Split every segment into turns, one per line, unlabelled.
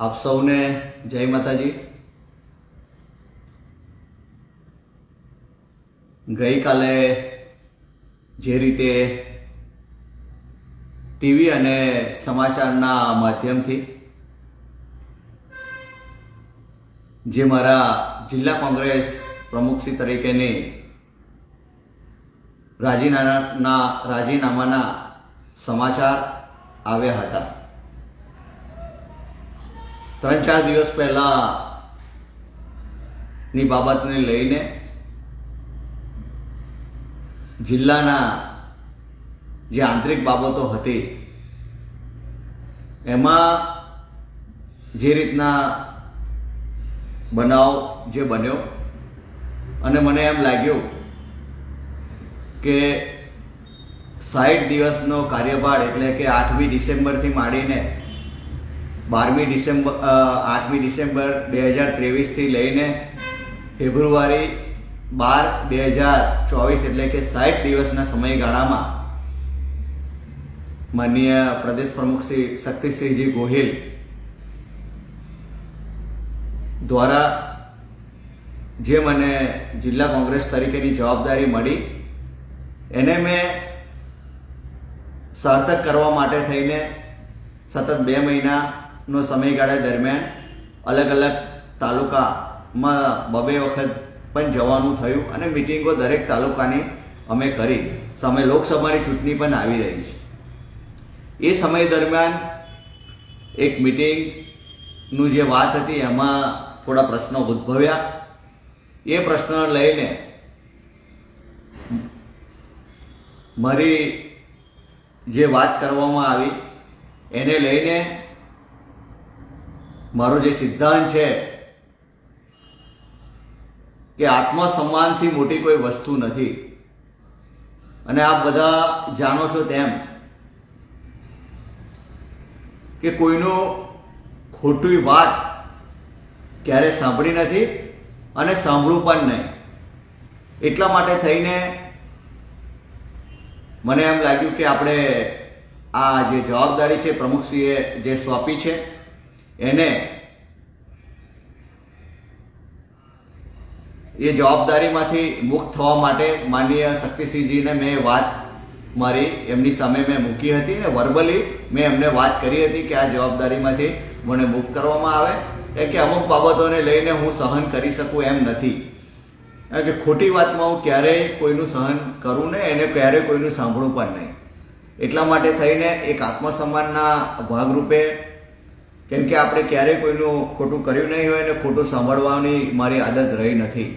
આપ સૌને જય માતાજી. ગઈકાલે જે રીતે ટીવી અને સમાચારના માધ્યમથી જે મારા જિલ્લા કોંગ્રેસ પ્રમુખશ્રી તરીકેની રાજીનામાના રાજીનામાના સમાચાર આવ્યા હતા. ત્રણ ચાર દિવસ પહેલા ની બાબતને લઈને જિલ્લાના જે આંતરિક બાબતો હતી, એમાં જે રીતના બનાવ જે બન્યો અને મને એમ લાગ્યું કે સાઠ દિવસનો કાર્યભાર એટલે કે આઠમી ડિસેમ્બરથી માંડીને બારમી ડિસેમ્બર આઠમી ડિસેમ્બર બે હજાર ત્રેવીસથી લઈને ફેબ્રુઆરી બાર બે હજાર ચોવીસ એટલે કે સાઠ દિવસના સમયગાળામાં માનનીય પ્રદેશ પ્રમુખ શ્રી શક્તિસિંહજી ગોહિલ દ્વારા જે મને જિલ્લા કોંગ્રેસ તરીકેની જવાબદારી મળી, એને મેં સાર્થક કરવા માટે થઈને સતત બે મહિનાનો સમયગાળા દરમિયાન અલગ અલગ તાલુકામાં બબે વખત પણ જવાનું થયું અને મિટિંગો દરેક તાલુકાની અમે કરી. સામે લોકસભાની ચૂંટણી પણ આવી રહી છે. એ સમય દરમિયાન એક મિટિંગનું જે વાત હતી એમાં થોડા પ્રશ્નો ઉદ્ભવ્યા. એ પ્રશ્ન લઈને મારી જે વાત કરવામાં આવી એને લઈને મારો જે સિદ્ધાંત છે કે આત્મસન્માનથી મોટી કોઈ વસ્તુ નથી. અને આપ બધા જાણો છો તેમ કે કોઈનું ખોટી વાત ક્યારે સાંભળી નથી અને સાંભળવું પણ નહીં. એટલા માટે થઈને મને એમ લાગ્યું કે આપણે આ જે જવાબદારી છે પ્રમુખશ્રીએ જે સોંપી છે એને એ જવાબદારીમાંથી મુક્ત થવા માટે માનનીય શક્તિસિંહજીને મેં વાત મારી, એમની સામે મેં મૂકી હતી ને વર્બલી મેં એમને વાત કરી હતી કે આ જવાબદારીમાંથી મને મુક્ત કરવામાં આવે. કે અમુક બાબતોને લઈને હું સહન કરી શકું એમ નથી. કારણ કે ખોટી વાતમાં હું ક્યારેય કોઈનું સહન કરું નહીં એને ક્યારેય કોઈનું સાંભળું પણ નહીં. એટલા માટે થઈને એક આત્મસન્માનના ભાગરૂપે કેમ કે આપણે ક્યારેય કોઈનું ખોટું કર્યું નહીં હોય અને ખોટું સાંભળવાની મારી આદત રહી નથી.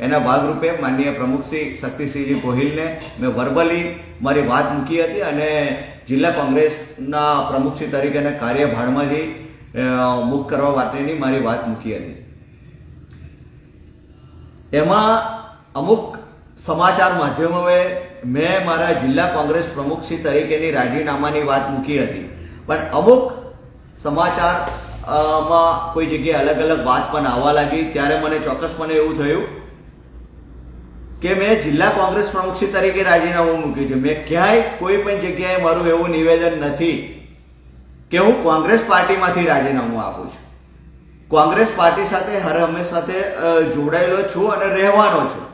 એના ભાગરૂપે માનનીય પ્રમુખશ્રી શક્તિસિંહજી ગોહિલને મેં વર્બલી મારી વાત મૂકી હતી અને જિલ્લા કોંગ્રેસના પ્રમુખશ્રી તરીકેના કાર્યભારમાંથી મુક્ત કરવા માટેની મારી વાત મૂકી હતી. એમાં અમુક સમાચાર માધ્યમોએ મેં મારા જિલ્લા કોંગ્રેસ પ્રમુખશ્રી તરીકેની રાજીનામાની વાત મૂકી હતી. પણ અમુક સમાચારમાં કોઈ જગ્યાએ અલગ અલગ વાત પણ આવવા લાગી. ત્યારે મને ચોક્કસપણે એવું થયું કે મેં જિલ્લા કોંગ્રેસ પ્રમુખશ્રી તરીકે રાજીનામું મૂક્યું છે. મેં ક્યાંય કોઈ પણ જગ્યાએ મારું એવું નિવેદન નથી કે હું કોંગ્રેસ પાર્ટીમાંથી રાજીનામું આપું છું. કોંગ્રેસ પાર્ટી સાથે હર હંમેશ સાથે જોડાયેલો છું અને રહેવાનો છું.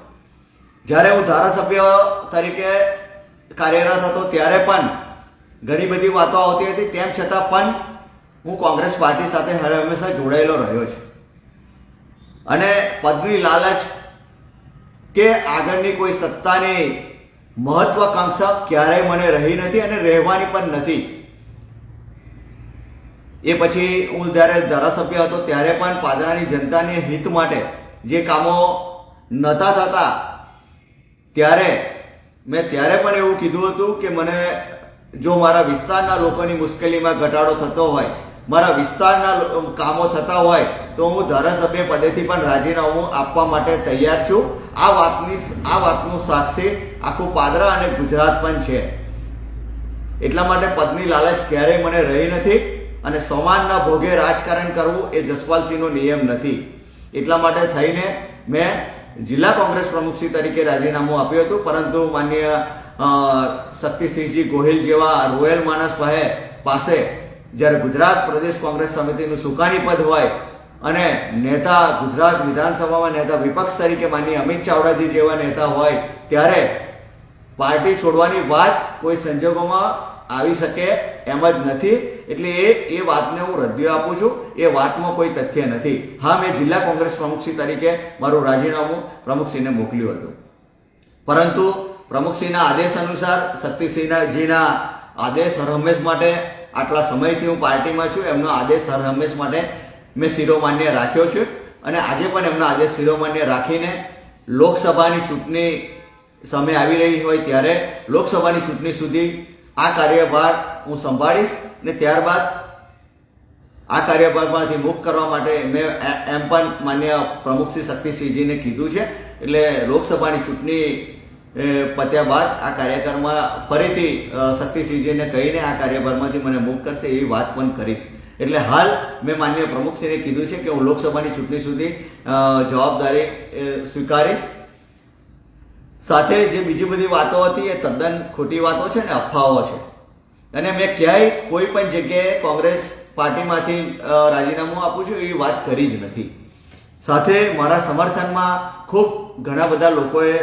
જ્યારે હું ધારાસભ્ય તરીકે કાર્યરત હતો, ત્યારે પણ ઘણી બધી વાતો આવતી હતી. તેમ છતાં પણ હું કોંગ્રેસ પાર્ટી સાથે હર હંમેશા જોડાયેલો રહ્યો છું. અને પદની લાલચ કે આગળની કોઈ સત્તાની મહત્વાકાંક્ષા ક્યારેય મને રહી નથી અને રહેવાની પણ નથી. એ પછી હું જ્યારે ધારાસભ્ય હતો ત્યારે પણ પાદરાની જનતાની હિત માટે જે કામો નહોતા થતા ત્યારે મેં ત્યારે પણ એવું કીધું હતું કે મને જો મારા વિસ્તારના લોકોની મુશ્કેલીમાં ઘટાડો થતો હોય મારા વિસ્તારના કામો થતા હોય તો હું ધારાસભ્ય પદેથી પણ રાજીનામું આપવા માટે તૈયાર છું. આ વાતની આ વાતનું સાક્ષી આખું પાદરા અને ગુજરાત પણ છે. એટલા માટે પદની લાલચ ક્યારેય મને રહી નથી અને સમાનના ભોગે રાજકારણ કરવું એ જસપાલસિંહનો નિયમ નથી. એટલા માટે થઈને મેં જિલ્લા કોંગ્રેસ પ્રમુખશ્રી તરીકે રાજીનામું આપ્યું હતું, પરંતુ માન્ય શક્તિસિંહજી ગોહિલ જેવા રોયલ માણસ પાસે જ્યારે ગુજરાત પ્રદેશ કોંગ્રેસ સમિતિનું સુકાની પદ હોય અને નેતા ગુજરાત વિધાનસભામાં નેતા વિપક્ષ તરીકે માનીય અમિત ચાવડાજી જેવા નેતા હોય, ત્યારે પાર્ટી છોડવાની વાત કોઈ સંજોગોમાં આવી શકે એમ જ નથી. એટલે એ એ વાતને હું રદ્દી આપું છું. એ વાતમાં કોઈ તથ્ય નથી. હા, મેં જિલ્લા કોંગ્રેસ પ્રમુખશ્રી તરીકે મારું રાજીનામું પ્રમુખશ્રીને મોકલ્યું હતું. પરંતુ પ્રમુખશ્રીના આદેશ અનુસાર શક્તિસિંહજીના આદેશ હર માટે આટલા સમયથી હું પાર્ટીમાં છું, એમનો આદેશ હર હંમેશ માટે મેં શિરોમાન્ય રાખ્યો છે. અને આજે પણ એમનો આદેશ શિરોમાન્ય રાખીને લોકસભાની ચૂંટણી સમય આવી રહી હોય ત્યારે લોકસભાની ચૂંટણી સુધી આ કાર્યભાર હું સંભાળીશ ને ત્યારબાદ આ કાર્યભારમાંથી મુક્ત કરવા માટે મેં એમ પણ માન્ય પ્રમુખ શ્રી શક્તિસિંહજીને કીધું છે. એટલે લોકસભાની ચૂંટણી પત્યા બાદ આ કાર્યક્રમમાં ફરીથી શક્તિસિંહજીને કહીને આ કાર્યભારમાંથી મને મુક્ત કરશે એવી વાત પણ કરીશ. એટલે હાલ મેં માનનીય પ્રમુખશ્રીને કીધું છે કે હું લોકસભાની ચૂંટણી સુધી જવાબદારી સ્વીકારીશ. સાથે જે બીજી બધી વાતો હતી એ તદ્દન ખોટી વાતો છે ને અફવાઓ છે. અને મેં ક્યાંય કોઈ પણ જગ્યાએ કોંગ્રેસ પાર્ટીમાંથી રાજીનામું આપું છું એવી વાત કરી જ નથી. સાથે મારા સમર્થનમાં ખૂબ ઘણા બધા લોકોએ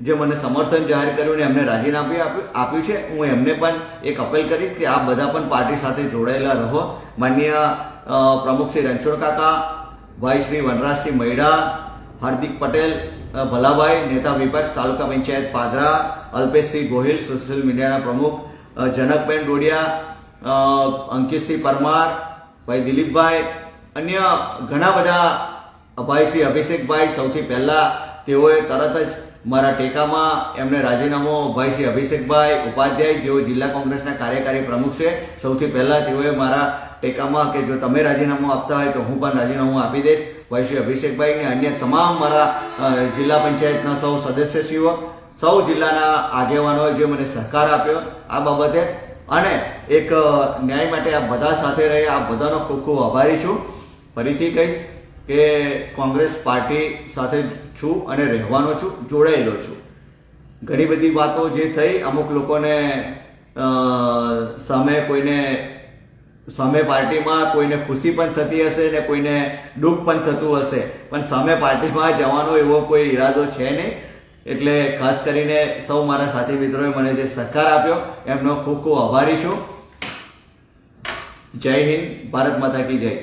જે મને સમર્થન જાહેર કર્યું ને એમને રાજીનામું આપ્યું આપ્યું છે, હું એમને પણ એક અપીલ કરીશ કે આ બધા પણ પાર્ટી સાથે જોડાયેલા રહો. માન્ય પ્રમુખ શ્રી રણછોડ કાકા, ભાઈ શ્રી વનરાજસિંહ મૈડા, હાર્દિક પટેલ ભલાભાઈ, નેતા વિપક્ષ, તાલુકા પંચાયત પાદરા, અલ્પેશસિંહ ગોહિલ, સોશિયલ મીડિયાના પ્રમુખ જનકબેન ડોડિયા અંકિતસિંહ પરમાર, ભાઈ દિલીપભાઈ, અન્ય ઘણા બધા ભાઈ શ્રી અભિષેકભાઈ સૌથી પહેલા તેઓએ તરત જ મારા ટેકામાં એમને રાજીનામું ભાઈ શ્રી અભિષેકભાઈ ઉપાધ્યાય જેઓ જિલ્લા કોંગ્રેસના કાર્યકારી પ્રમુખ છે, સૌથી પહેલા તેઓએ મારા ટેકામાં કે જો તમે રાજીનામું આપતા હોય તો હું પણ રાજીનામું આપી દઈશ. ભાઈ શ્રી અભિષેકભાઈ ને અન્ય તમામ મારા જિલ્લા પંચાયતના સૌ સદસ્યશ્રીઓ, સૌ જિલ્લાના આગેવાનોએ જે મને સહકાર આપ્યો આ બાબતે. અને એક ન્યાય માટે આ બધા સાથે રહી આ બધાનો ખૂબ ખૂબ આભારી છું. ફરીથી કહીશ કે કોંગ્રેસ પાર્ટી સાથે છું અને રહેવાનો છું, જોડાયેલો છું. ઘણી બધી વાતો જે થઈ, અમુક લોકોને સામે કોઈને, સામે પાર્ટીમાં કોઈને ખુશી પણ થતી હશે ને કોઈને દુઃખ પણ થતું હશે. પણ સામે પાર્ટીમાં જવાનો એવો કોઈ ઈરાદો છે નહીં. એટલે ખાસ કરીને સૌ મારા સાથી મિત્રોએ મને જે સહકાર આપ્યો, એમનો ખૂબ ખૂબ આભારી છું. જય હિન્દ, ભારત માતા કી જય.